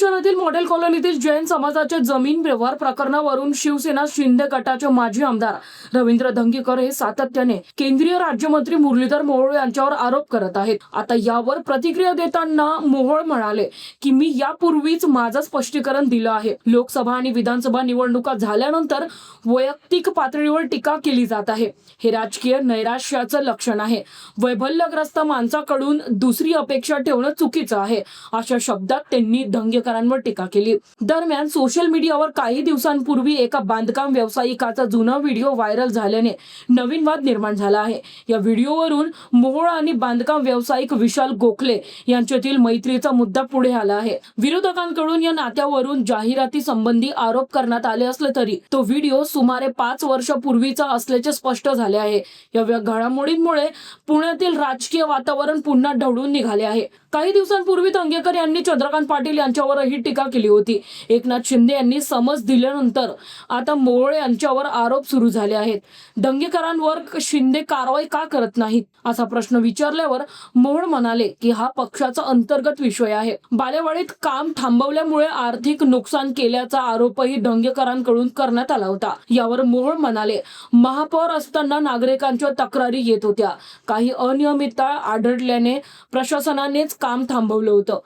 शहरातील मॉडेल कॉलनीतील जैन समाजाच्या जमीन व्यवहार प्रकरणावरून शिवसेना शिंदे गटाचे माजी आमदार रवींद्र धंगेकर हे सातत्याने केंद्रीय राज्यमंत्री मुरलीधर मोहोळ यांच्यावर आरोप करत आहेत. आता यावर प्रतिक्रिया देताना मोहोळ म्हणाले की मी यापूर्वीच माझं स्पष्टीकरण दिलं आहे. लोकसभा आणि विधानसभा निवडणुका झाल्यानंतर वैयक्तिक पातळीवर टीका केली जात आहे. हे राजकीय नैराश्याचं लक्षण आहे. वैभल्यग्रस्त माणसाकडून दुसरी अपेक्षा ठेवणं चुकीचं आहे. अशा शब्दात त्यांनी पत्रकारांवर टीका केली. दरम्यान सोशल मीडियावर काही दिवसांपूर्वी एका बांधकाम व्यावसायिकाचा जुना व्हिडिओ व्हायरल झाल्याने नवीन वाद निर्माण झाला आहे. या व्हिडिओवरून मोहोळ आणि बांधकाम व्यावसायिक विशाल गोखले यांच्यातील मैत्रीचा मुद्दा पुढे आला आहे. विरोधकांकडून या नात्यावरून जाहिराती संबंधी आरोप करण्यात आले असले तरी तो व्हिडिओ सुमारे पाच वर्षापूर्वीचा असल्याचे स्पष्ट झाले आहे. या घडामोडींमुळे पुण्यातील राजकीय वातावरण पुन्हा ढवळून निघाले आहे. काही दिवसांपूर्वी तंगेकर यांनी चंद्रकांत पाटील यांच्यावर यांच्यावरही टीका केली होती. एकनाथ शिंदे यांनी समज दिल्यानंतर आता मोळे यांच्यावर आरोप सुरू झाले आहेत. दंगेकरांवर शिंदे कारवाई का करत नाहीत? असा प्रश्न विचारल्यावर मोहोळ म्हणाले की हा पक्षाचा अंतर्गत विषय आहे. बालेवाडीत काम थांबवल्यामुळे आर्थिक नुकसान केल्याचा आरोपही दंगेकरांकडून करण्यात आला होता. यावर मोहोळ म्हणाले महापौर असताना नागरिकांच्या तक्रारी येत होत्या. काही अनियमितता आढळल्याने प्रशासनानेच काम थांबवलं होतं.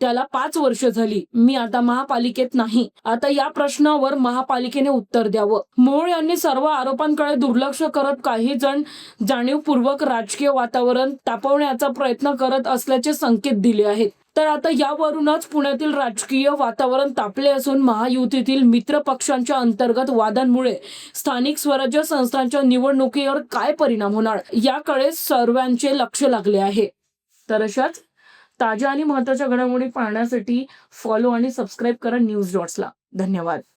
त्याला पाच वर्ष झाली. मी आता महापालिकेत नाही. आता या प्रश्नावर महापालिकेने उत्तर द्यावं. मोहोळ यांनी सर्व आरोपांकडे दुर्लक्ष करत काही जण जाणीवपूर्वक राजकीय वातावरण तापवण्याचा प्रयत्न करत असल्याचे संकेत दिले आहेत. तर आता यावरूनच पुण्यातील राजकीय वातावरण तापले असून महायुतीतील मित्र पक्षांच्या अंतर्गत वादांमुळे स्थानिक स्वराज्य संस्थांच्या निवडणुकीवर काय परिणाम होणार? याकडे सर्वांचे लक्ष लागले आहे. तर अशाच ताज्या आणि महत्त्वाच्या घडामोडी पाहण्यासाठी फॉलो आणि सबस्क्राईब करा न्यूज डॉट्सला धन्यवाद.